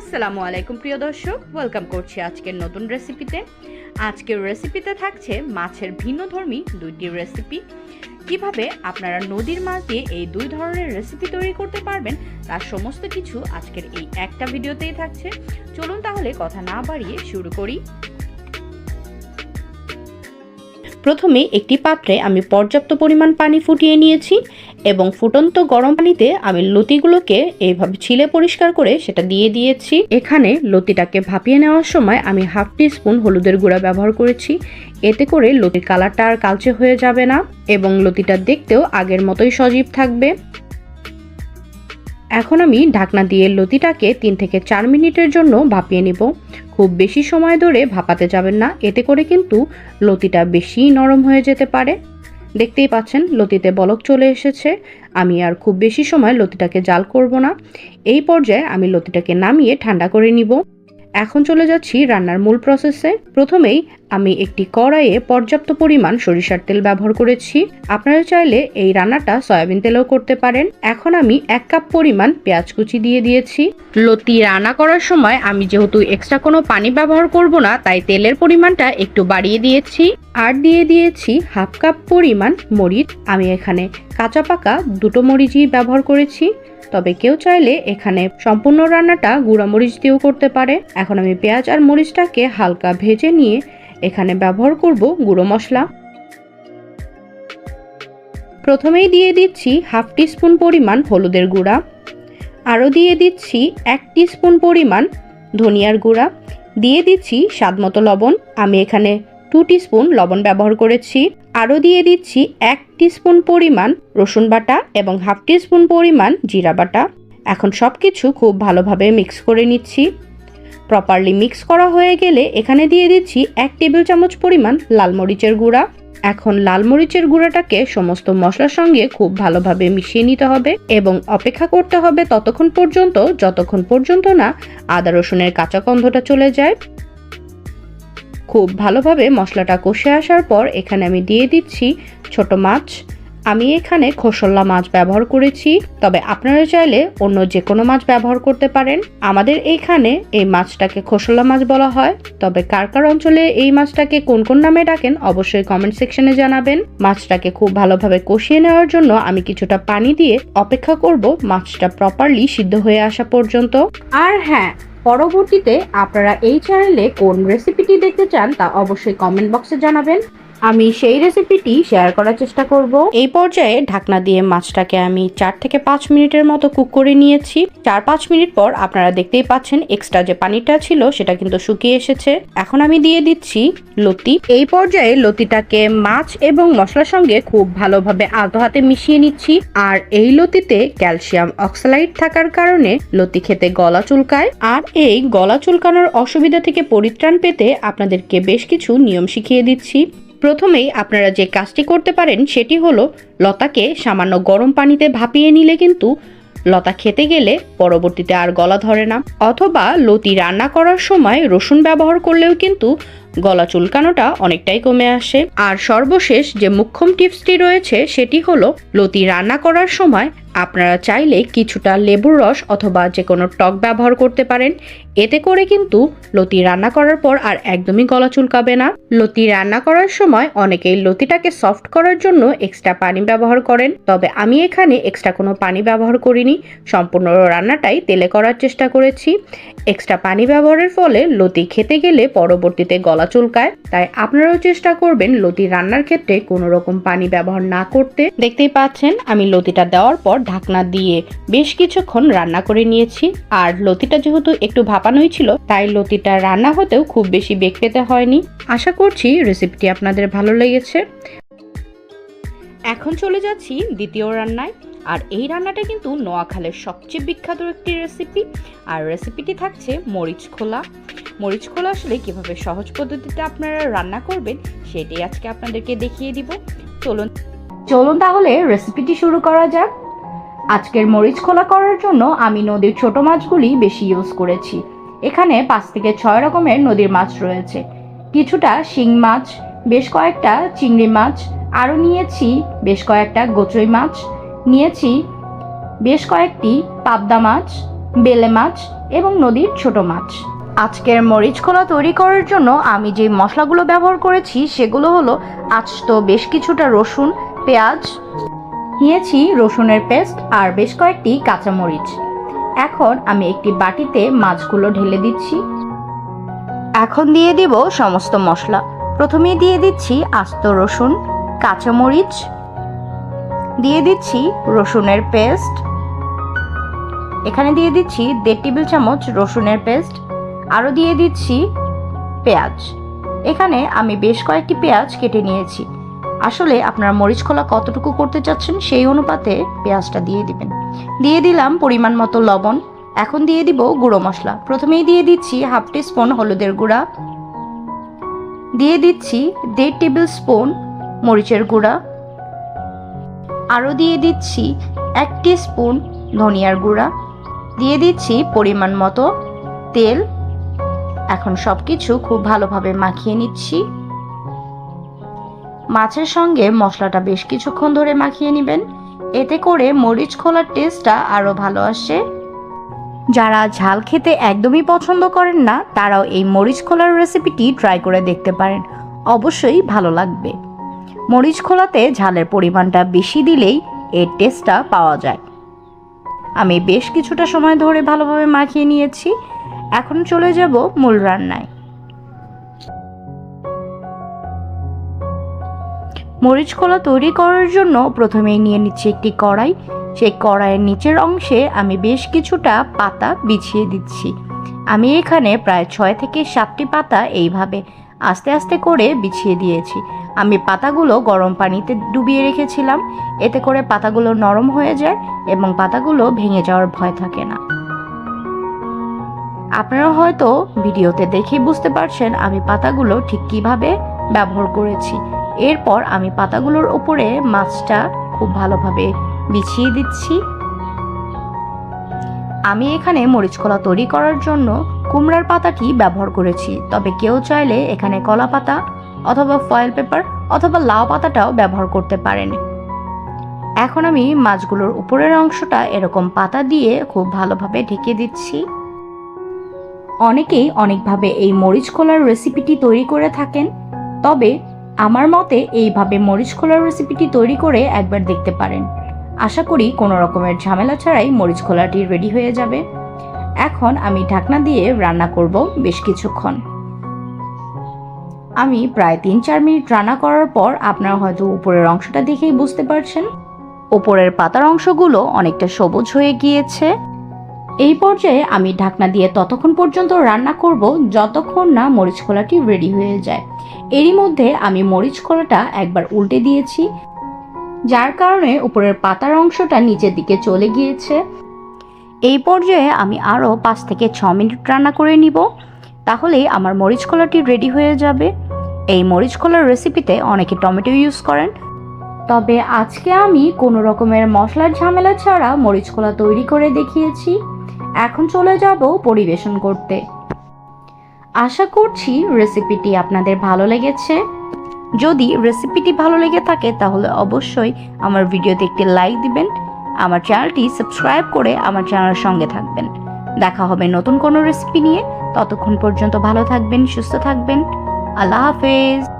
আসসালামু আলাইকুম, প্রিয় দর্শক। ওয়েলকাম করছি আজকের নতুন রেসিপিতে আজকের রেসিপিতে থাকছে মাছের ভিন্নধর্মী দুইটি রেসিপি কীভাবে আপনারা নদীর মাছ দিয়ে এই দুই ধরনের রেসিপি তৈরি করতে পারবেন, তার সমস্ত কিছু আজকের এই একটা ভিডিওতেই থাকছে। চলুন তাহলে কথা না বাড়িয়ে শুরু করি। প্রথমে একটি পাত্রে আমি পর্যাপ্ত পরিমাণ পানি ফুটিয়ে নিয়েছি। এবং ফুটন্ত গরম পানিতে আমি লতিগুলোকে এইভাবে ছিলে পরিষ্কার করে সেটা দিয়ে দিয়েছি। এখানে লতিটাকে ভাপিয়ে নেওয়ার সময় আমি হাফ টি স্পুন হলুদের গুঁড়া ব্যবহার করেছি। এতে করে লতির কালারটা আর কালচে হয়ে যাবে না এবং লতিটা দেখতেও আগের মতোই সজীব থাকবে। এখন আমি ঢাকনা দিয়ে লতিটাকে তিন থেকে চার মিনিটের জন্য ভাপিয়ে নিব। খুব বেশি সময় ধরে ভাপাতে যাবেন না। এতে করে কিন্তু লতিটা বেশি নরম হয়ে যেতে পারে। দেখতেই পাচ্ছেন, লতিতে বলক চলে এসেছে। আমি আর খুব বেশি সময় লতিটাকে জাল করব না। এই পর্যায়ে আমি লতিটাকে নামিয়ে ঠান্ডা করে নিব। এখন চলে যাচ্ছি রান্নার মূল প্রসেসে প্রথমেই আমি একটি কড়াইয়ে পর্যাপ্ত পরিমাণ সরিষার তেল ব্যবহার করেছি। আপনারা চাইলে এই রান্নাটা সয়াবিন তেলেও করতে পারেন। এখন আমি এক কাপ পরিমাণ পেঁয়াজ কুচি দিয়ে দিয়েছি। লতি রান্না করার সময় আমি যেহেতু এক্সট্রা কোনো পানি ব্যবহার করব না, তাই তেলের পরিমাণটা একটু বাড়িয়ে দিয়েছি। আর দিয়ে দিয়েছি হাফ কাপ পরিমাণ মরিচ। আমি এখানে কাঁচা পাকা দুটো মরিচই ব্যবহার করেছি। তবে কেউ চাইলে এখানে সম্পূর্ণ রান্নাটা গুঁড়া মরিচ দিয়েও করতে পারে। এখন আমি পেঁয়াজ আর মরিচটাকে হালকা ভেজে নিয়ে এখানে ব্যবহার করব গুঁড়ো মশলা। প্রথমেই দিয়ে দিচ্ছি হাফ টিস্পুন পরিমাণ হলুদের গুঁড়া। আরও দিয়ে দিচ্ছি এক টিস্পুন পরিমাণ ধনিয়ার গুঁড়া। দিয়ে দিচ্ছি স্বাদমতো লবণ। আমি এখানে টু টিস্পুন লবণ ব্যবহার করেছি। আরও দিয়ে দিচ্ছি এক টিস্পুন পরিমাণ রসুন বাটা এবং হাফ টিস্পুন পরিমাণ জিরা বাটা। এখন সব কিছু খুব ভালোভাবে মিক্স করে নিচ্ছি। প্রপারলি মিক্স করা হয়ে গেলে এখানে দিয়ে দিচ্ছি এক টেবিল চামচ পরিমাণ লাল মরিচের গুঁড়া। এখন লাল মরিচের গুঁড়াটাকে সমস্ত মশলার সঙ্গে খুব ভালোভাবে মিশিয়ে নিতে হবে এবং অপেক্ষা করতে হবে ততক্ষণ পর্যন্ত, যতক্ষণ পর্যন্ত না আদা রসুনের কাঁচা গন্ধটা চলে যায়। খুব ভালোভাবে মশলাটা কষে আসার পর এখানে আমি দিয়ে দিচ্ছি ছোট মাছ। আমি এখানে খোসল্লা মাছ ব্যবহার করেছি, তবে আপনারা চাইলে অন্য যে কোনো মাছ ব্যবহার করতে পারেন। আমাদের এইখানে এই মাছটাকে খোসল্লা মাছ বলা হয়, তবে কার কার অঞ্চলে এই মাছটাকে কোন কোন নামে ডাকেন অবশ্যই কমেন্ট সেকশনে জানাবেন। মাছটাকে খুব ভালোভাবে কষিয়ে নেওয়ার জন্য আমি কিছুটা পানি দিয়ে অপেক্ষা করব মাছটা প্রপারলি সিদ্ধ হয়ে আসা পর্যন্ত। আর হ্যাঁ পরবর্তীতে আপনারা এই চ্যানেলে কোন রেসিপিটি দেখতে চান তা অবশ্যই কমেন্ট বক্সে জানাবেন। আমি সেই রেসিপিটি শেয়ার করার চেষ্টা করব। এই পর্যায়ে ঢাকনা দিয়ে মাছটাকে আমি চার থেকে পাঁচ মিনিটের মতো কুক করে নিয়েছি। চার পাঁচ মিনিট পর আপনারা দেখতেই পাচ্ছেন এক্সট্রা যে পানিটা ছিল, সেটা কিন্তু শুকিয়ে এসেছে। এখন আমি দিয়ে দিচ্ছি লতি। এই পর্যায়ে লতিটাকে মাছ এবং মশলার সঙ্গে খুব ভালোভাবে আলতো হাতে মিশিয়ে নিচ্ছি। আর এই লতিতে ক্যালসিয়াম অক্সালাইড থাকার কারণে লতি খেতে গলা চুলকায়। আর এই গলা চুলকানোর অসুবিধা থেকে পরিত্রাণ পেতে আপনাদেরকে বেশ কিছু নিয়ম শিখিয়ে দিচ্ছি। প্রথমেই আপনারা যে কাজটি করতে পারেন সেটি হলো লতাকে সামান্য গরম পানিতে ভাপিয়ে নিলে কিন্তু লতা খেতে গেলে পরবর্তীতে আর গলা ধরে না। অথবা লতি রান্না করার সময় রসুন ব্যবহার করলেও কিন্তু গলা চুলকানোটা অনেকটাই কমে আসে। আর সর্বশেষ যে মুখ্যম টিপসটি রয়েছে, সেটি হলো, লতি রান্না করার সময় আপনারা চাইলে কিছুটা লেবুর রস অথবা যে কোনো টক ব্যবহার করতে পারেন। এতে করে কিন্তু লতি রান্না করার পর আর একদমই গলা চুলকাবে না। লতি রান্না করার সময় অনেকেই লতিটাকে সফট করার জন্য এক্সট্রা পানি ব্যবহার করেন। তবে আমি এখানে এক্সট্রা কোনো পানি ব্যবহার করিনি, সম্পূর্ণ রান্নাটাই তেলে করার চেষ্টা করেছি। এক্সট্রা পানি ব্যবহারের ফলে লতি খেতে গেলে পরবর্তীতে গলা চুলকায়, তাই আপনারাও চেষ্টা করবেন লতি রান্নার ক্ষেত্রে কোনো রকম পানি ব্যবহার না করতে। দেখতেই পাচ্ছেন, আমি লতিটা দেওয়ার পর ঢাকনা দিয়ে বেশ কিছুক্ষণ রান্না করে নিয়েছি। আর লতিটা যেহেতু একটু ভাপানোই ছিল, তাই লতিটা রান্না হতেও খুব বেশি বেগ পেতে হয়নি। আশা করছি রেসিপিটি আপনাদের ভালো লেগেছে। এখন চলে যাচ্ছি দ্বিতীয় রান্নায়। আর এই রান্নাটা কিন্তু নোয়াখালের সবচেয়ে বিখ্যাত একটি রেসিপি। আর রেসিপিটি থাকছে মরিচ খোলা। মরিচ খোলা আসলে কীভাবে সহজ পদ্ধতিতে আপনারা রান্না করবেন সেটাই আজকে আপনাদেরকে দেখিয়ে দিব। চলুন চলুন তাহলে রেসিপিটি শুরু করা যাক। আজকের মরিচ খোলা করার জন্য আমি নদীর ছোট মাছগুলি বেশি ইউজ করেছি। এখানে পাঁচ থেকে ছয় রকমের নদীর মাছ রয়েছে। কিছুটা শিং মাছ, বেশ কয়েকটা চিংড়ি মাছ, আরও নিয়েছি বেশ কয়েকটা গোচই মাছ, নিয়েছি বেশ কয়েকটি পাবদা মাছ, বেলে মাছ এবং নদীর ছোট মাছ। আজকের মরিচ খোলা তৈরি করার জন্য আমি যে মশলাগুলো ব্যবহার করেছি সেগুলো হলো আজ তো বেশ কিছুটা রসুন, পেঁয়াজ, নিয়েছি রসুনের পেস্ট আর বেশ কয়েকটি কাঁচামরিচ। এখন আমি একটি বাটিতে মাছগুলো ঢেলে দিচ্ছি। এখন দিয়ে দিব সমস্ত মশলা। প্রথমে দিয়ে দিচ্ছি আস্ত রসুন, কাঁচামরিচ, দিয়ে দিচ্ছি রসুনের পেস্ট। এখানে দিয়ে দিচ্ছি দেড় টেবিল চামচ রসুনের পেস্ট। আরও দিয়ে দিচ্ছি পেঁয়াজ। এখানে আমি বেশ কয়েকটি পেঁয়াজ কেটে নিয়েছি। আসলে আপনারা মরিচ খোলা কতটুকু করতে চাচ্ছেন সেই অনুপাতে পেঁয়াজটা দিয়ে দিবেন। দিয়ে দিলাম পরিমাণ মতো লবণ। এখন দিয়ে দিব গুঁড়ো মশলা। প্রথমেই দিয়ে দিচ্ছি হাফ টি স্পুন হলুদের গুঁড়া। দিয়ে দিচ্ছি দেড় টেবিল স্পুন মরিচের গুঁড়া। আরও দিয়ে দিচ্ছি এক স্পুন ধনিয়ার গুঁড়া। দিয়ে দিচ্ছি পরিমাণ মতো তেল। এখন সব কিছু খুব ভালোভাবে মাখিয়ে নিচ্ছি। মাছের সঙ্গে মশলাটা বেশ কিছুক্ষণ ধরে মাখিয়ে নেবেন। এতে করে মরিচ খোলার টেস্টটা আরও ভালো আসে। যারা ঝাল খেতে একদমই পছন্দ করেন না, তারাও এই মরিচ খোলার রেসিপিটি ট্রাই করে দেখতে পারেন। অবশ্যই ভালো লাগবে। মরিচ খোলাতে ঝালের পরিমাণটা বেশি দিলেই এর টেস্টটা পাওয়া যায়। আমি বেশ কিছুটা সময় ধরে ভালোভাবে মাখিয়ে নিয়েছি। এখন চলে যাব মূল রান্নায়। মরিচ কলা তৈরি করার জন্য প্রথমেই নিয়ে নিচ্ছি একটি কড়াই। সেই কড়াইয়ের নিচের অংশে আমি বেশ কিছুটা পাতা বিছিয়ে দিচ্ছি। আমি এখানে প্রায় ছয় থেকে সাতটি পাতা এইভাবে আস্তে আস্তে করে বিছিয়ে দিয়েছি। আমি পাতাগুলো গরম পানিতে ডুবিয়ে রেখেছিলাম। এতে করে পাতাগুলো নরম হয়ে যায় এবং পাতাগুলো ভেঙে যাওয়ার ভয় থাকে না। আপনারা হয়তো ভিডিওতে দেখেই বুঝতে পারছেন আমি পাতাগুলো ঠিক কীভাবে ব্যবহার করেছি। এরপর আমি পাতাগুলোর উপরে মাছটা খুব ভালোভাবে বিছিয়ে দিচ্ছি। আমি এখানে মরিচ কলা তৈরি করার জন্য কুমড়ার পাতাটি ব্যবহার করেছি। তবে কেউ চাইলে এখানে কলা পাতা অথবা ফয়েল পেপার অথবা লাউ পাতাটাও ব্যবহার করতে পারেন। এখন আমি মাছগুলোর উপরের অংশটা এরকম পাতা দিয়ে খুব ভালোভাবে ঢেকে দিচ্ছি। অনেকেই অনেকভাবে এই মরিচ খোলার রেসিপিটি তৈরি করে থাকেন। তবে আমার মতে এইভাবে মরিচ খোলার রেসিপিটি তৈরি করে একবার দেখতে পারেন। আশা করি কোনো রকমের ঝামেলা ছাড়াই মরিচ খোলাটি রেডি হয়ে যাবে। এখন আমি ঢাকনা দিয়ে রান্না করব বেশ কিছুক্ষণ। আমি প্রায় তিন চার মিনিট রান্না করার পর আপনারা হয়তো উপরের অংশটা দেখেই বুঝতে পারছেন। উপরের পাতার অংশগুলো অনেকটা সবুজ হয়ে গিয়েছে। এই পর্যায়ে আমি ঢাকনা দিয়ে ততক্ষণ পর্যন্ত রান্না করব যতক্ষণ না মরিচ খোলাটি রেডি হয়ে যায়। এরই মধ্যে আমি মরিচ খোলাটা একবার উল্টে দিয়েছি, যার কারণে উপরের পাতার অংশটা নিচের দিকে চলে গিয়েছে। এই পর্যায়ে আমি আরও পাঁচ থেকে ছ মিনিট রান্না করে নিব তাহলেই আমার মরিচ কলাটি রেডি হয়ে যাবে। এই মরিচ কলার রেসিপিতে অনেকে টমেটো ইউজ করেন। তবে আজকে আমি কোনো রকমের মশলার ঝামেলা ছাড়া মরিচ কলা তৈরি করে দেখিয়েছি। এখন চলে যাব পরিবেশন করতে। আশা করছি রেসিপিটি আপনাদের ভালো লেগেছে। যদি রেসিপিটি ভালো লেগে থাকে, তাহলে অবশ্যই আমার ভিডিওতে একটি লাইক দিবেন, আমার চ্যানেলটি সাবস্ক্রাইব করে আমার চ্যানেলের সঙ্গে থাকবেন। দেখা হবে নতুন কোনো রেসিপি নিয়ে। ততক্ষণ পর্যন্ত ভালো থাকবেন, সুস্থ থাকবেন। আল্লাহ হাফেজ।